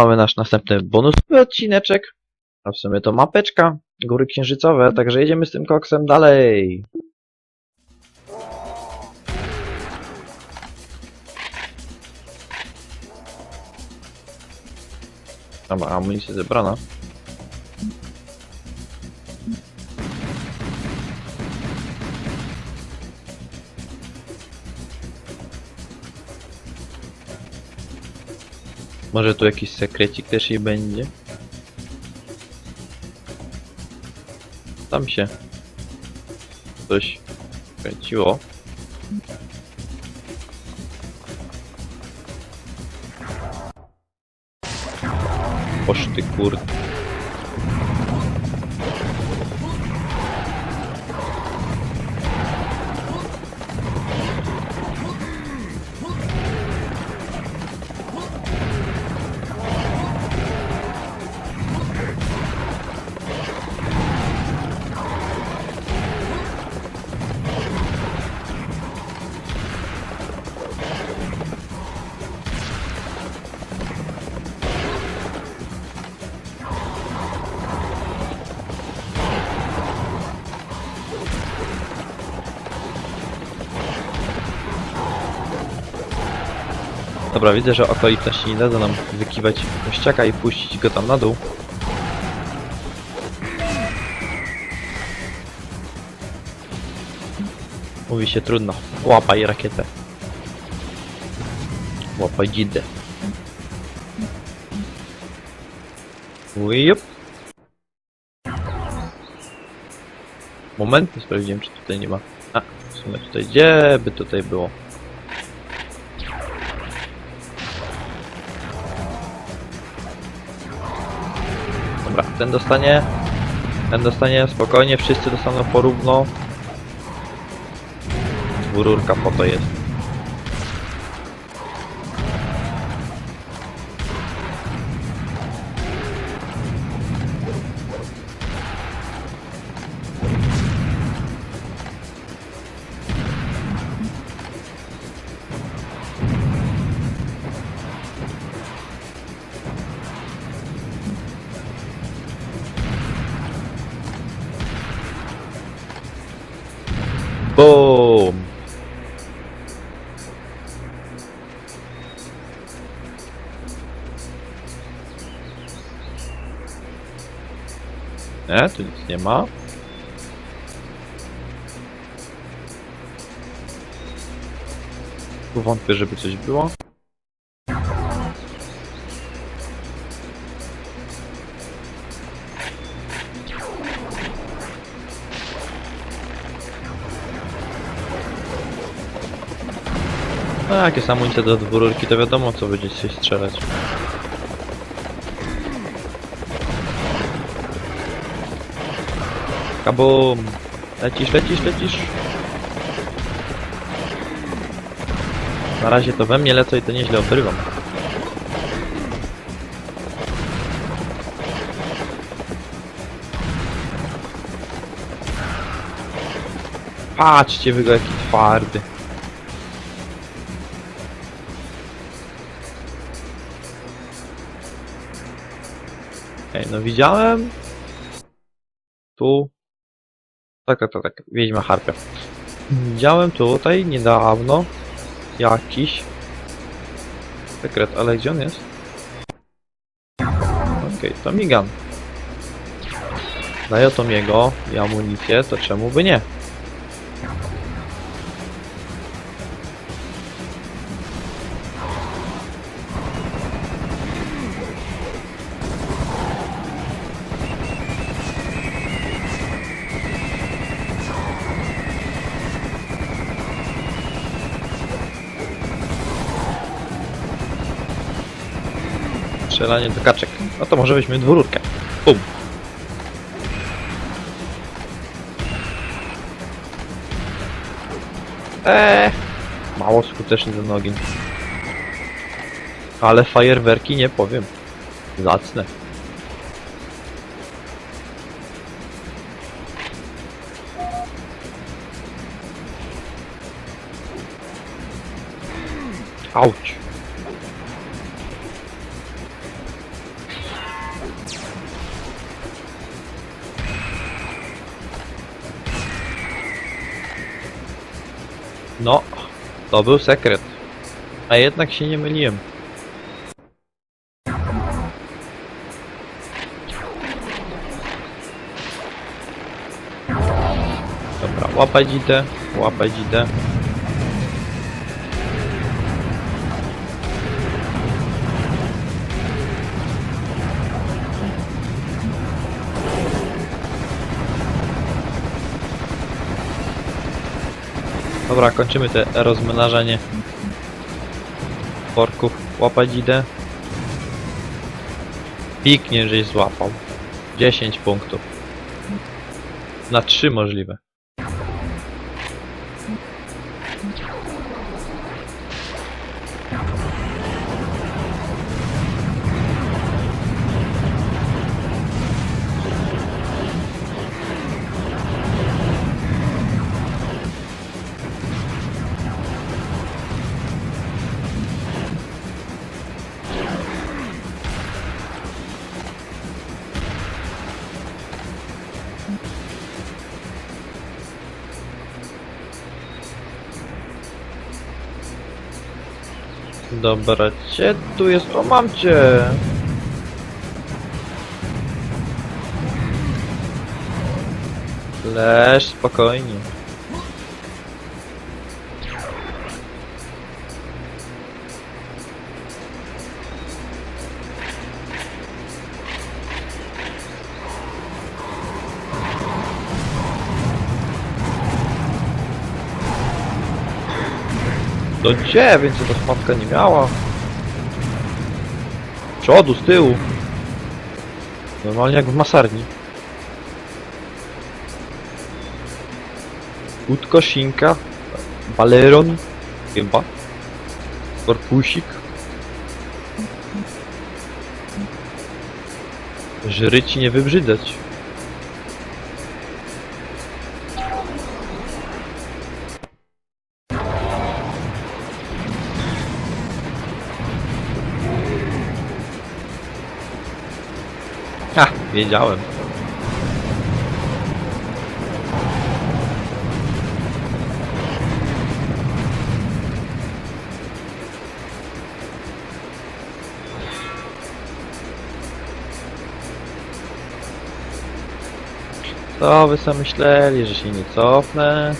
mamy nasz następny bonusowy odcineczek. A w sumie to mapeczka, góry księżycowe, także jedziemy z tym koksem dalej. Dobra, amunicja zebrana. Może tu jakiś sekrecik też i będzie? Tam się coś kręciło. Oż ty kurde. Dobra, widzę, że okoliczności nie dadzą nam wykiwać kościaka i puścić go tam na dół. Mówi się trudno. Łapaj rakietę. Łapaj dzidę. Ujup. Moment, sprawdziłem czy tutaj nie ma. A, w sumie tutaj, gdzie by tutaj było? Dobra, ten dostanie. Ten dostanie spokojnie, wszyscy dostaną porówno. Dwururka po to jest. Nie, tu nic nie ma. Tu wątpię, żeby coś było. No jak jest do dwururki, to wiadomo co będzie się strzelać. Kabum! Lecisz, lecisz, lecisz! Na razie to we mnie lecą i to nieźle obrywam. Patrzcie wy go jaki twardy. Ej, no widziałem. Tu. Tak, tak, tak, tak. Wiedźma harpę. Widziałem tutaj niedawno jakiś sekret, ale gdzie on jest? Okej, to migan. Daję to miego i amunicję, to czemu by nie? Strzelanie do kaczek. No to może weźmy dwururkę. Bum. Eee, mało skuteczny ten ogień. Ale fajerwerki nie powiem. Zacne. Auć. To był sekret. A jednak się nie myliłem. Dobra, łapać idę, łapać idę. Dobra, kończymy te rozmnażanie porków. Łapać idę. Piknie, żeś złapał. 10 punktów. Na 3 możliwe. Dobra, gdzie tu jest? O, mam cię! Leż, spokojnie. Do gdzie? Więcej ta spadka nie miała. Z Przodu, z tyłu. Normalnie jak w masarni. Łódko, sinka, baleron, chyba. Korpusik. Żryci nie wybrzydzać. Ha, wiedziałem. Co wy sobie myśleli, że się nie cofnę?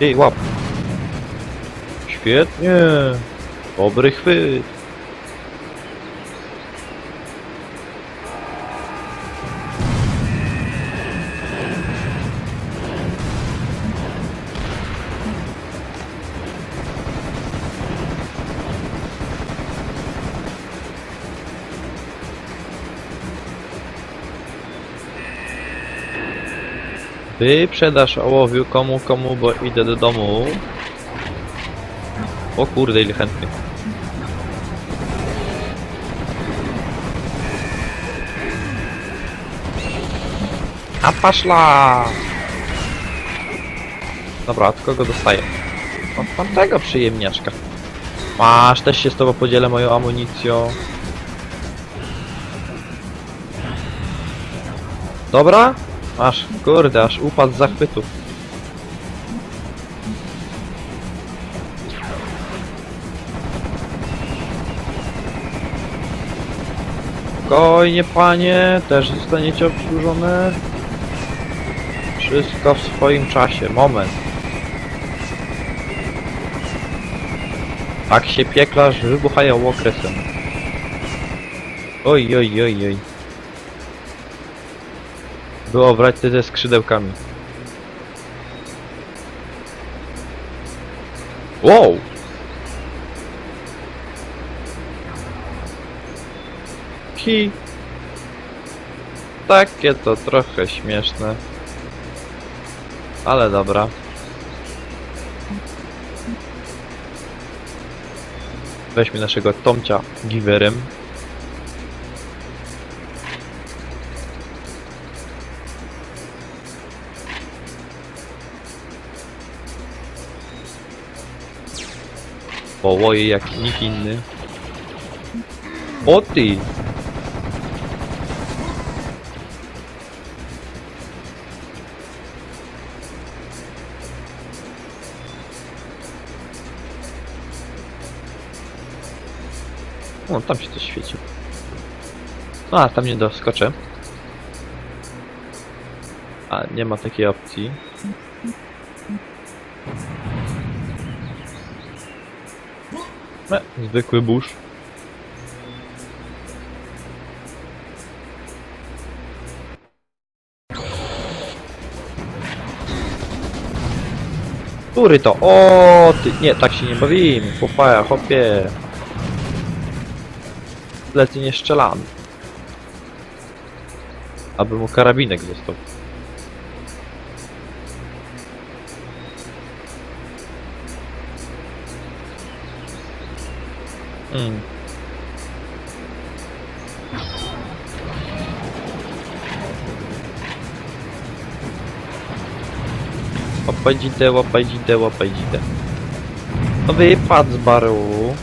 Ej, łap. Świetnie. Dobry chwyt. Wyprzedaż ołowiu komu komu, bo idę do domu. O kurde, ile chętnych. A paszla! Dobra, od kogo dostaję? Od tamtego przyjemniaczka. Masz, też się z tobą podzielę moją amunicją. Dobra? Masz, kurde, aż upadł z zachwytu. Spokojnie, panie, też zostaniecie obsłużone. Wszystko w swoim czasie, moment. Tak się pieklasz, wybuchają okresem. Oj, oj, oj, oj. Było brać te ze skrzydełkami. Wow! Ki. Takie to trochę śmieszne. Ale dobra. Weźmy naszego Tomcia giverem. Połoje jak nikt inny. O ty! No, tam się coś świeci. A tam nie doskoczę. A, nie ma takiej opcji. E, zwykły burz. Który to? O, ty, nie, tak się nie bawimy. Chłopaja, chłopie. Lecę nie strzelany. Aby mu karabinek został. Mm. Łapaj dzidę, łapaj dzidę, łapaj dzidę. No wypadł z baru.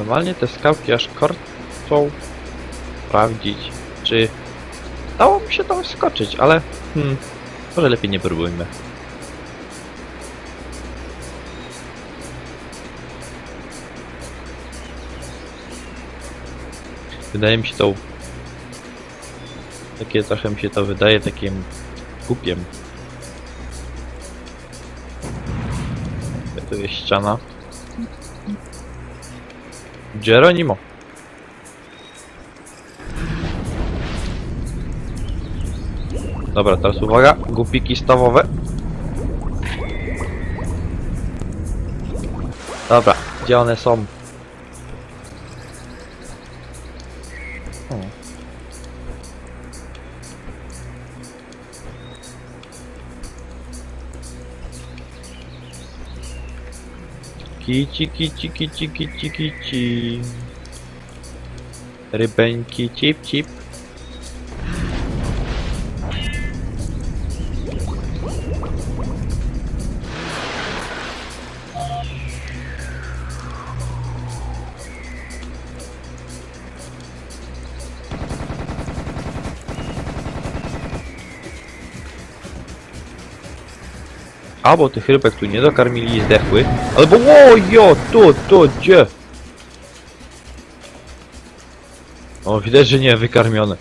Normalnie te skałki aż chcą sprawdzić, czy dało mi się tam skoczyć, ale hmm, może lepiej nie próbujmy. Wydaje mi się to... Takie trochę mi się to wydaje takim głupiem. Tu jest ściana. Geronimo. Dobra, teraz uwaga, głupiki stawowe. Dobra, gdzie one są? O. Kici, kici, kici, kici, kici. Rybeńki, cip, cip. Albo tych rybek tu nie dokarmili i zdechły, albo łojo, tu, tu, gdzie? O, widać, że nie wykarmione.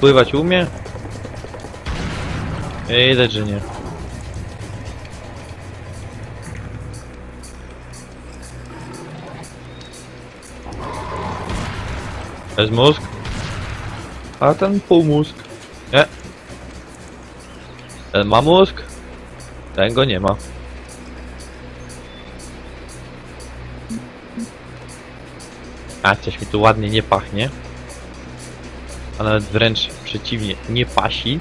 Pływać umie? Ej, Widać, że nie. Jest mózg? A ten półmózg? Nie. Ten ma mózg? Ten go nie ma. A, coś mi tu ładnie nie pachnie. A nawet wręcz przeciwnie, nie pasi.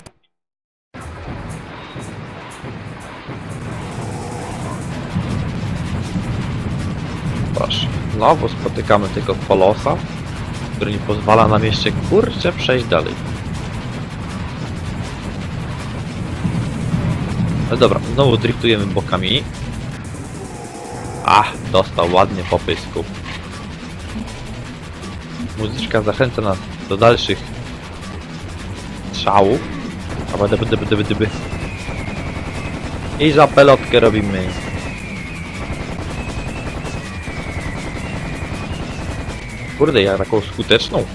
Proszę, znowu spotykamy tego kolosa, który nie pozwala nam jeszcze kurczę przejść dalej. Ale dobra, znowu driftujemy bokami. Ach, dostał ładnie po pysku. Muzyczka zachęca nas do dalszych strzałów. Dyby, dyby, dyby, dyby. I za pelotkę robimy. Kurde, ja taką skuteczną.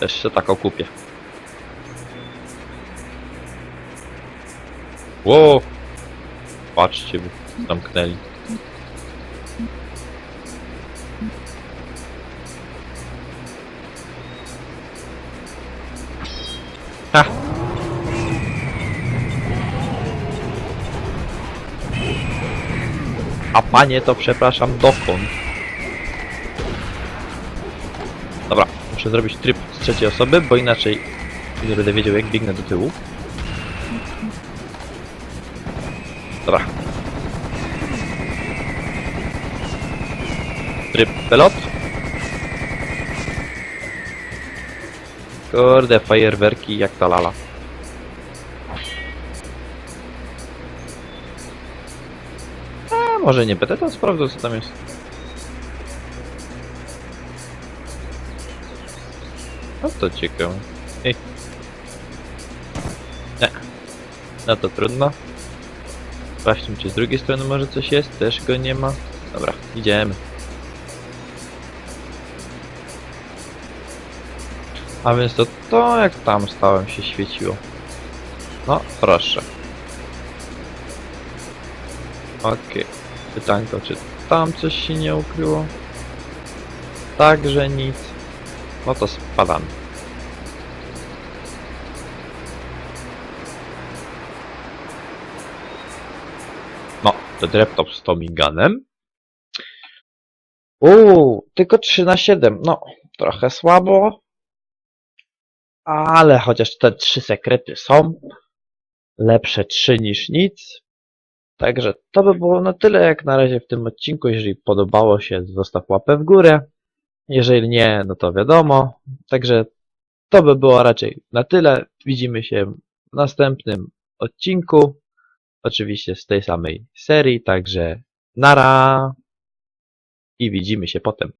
Też się taką kupię. Ło! Patrzcie, bo zamknęli. Ha! A panie to przepraszam dokąd? Muszę zrobić tryb z trzeciej osoby, bo inaczej nie będę wiedział jak biegnę do tyłu. Dobra. Tryb pelot. Kurde, fajerwerki jak ta lala. A, może nie będę to sprawdzał co tam jest. No to ciekawe. Ej. Nie. No to trudno. Sprawdźmy, czy z drugiej strony może coś jest. Też go nie ma. Dobra, idziemy. A więc to to jak tam stałem się świeciło. No, proszę. Okej. Pytanko, czy tam coś się nie ukryło? Także nic. No to spadamy. No, to dreptop z Tomiganem. Uuu, tylko 3 na 7. No, trochę słabo. Ale chociaż te trzy sekrety są. Lepsze 3 niż nic. Także to by było na tyle jak na razie w tym odcinku. Jeżeli podobało się, zostaw łapę w górę. Jeżeli nie, no to wiadomo. Także to by było raczej na tyle. Widzimy się w następnym odcinku. Oczywiście z tej samej serii, także nara i widzimy się potem.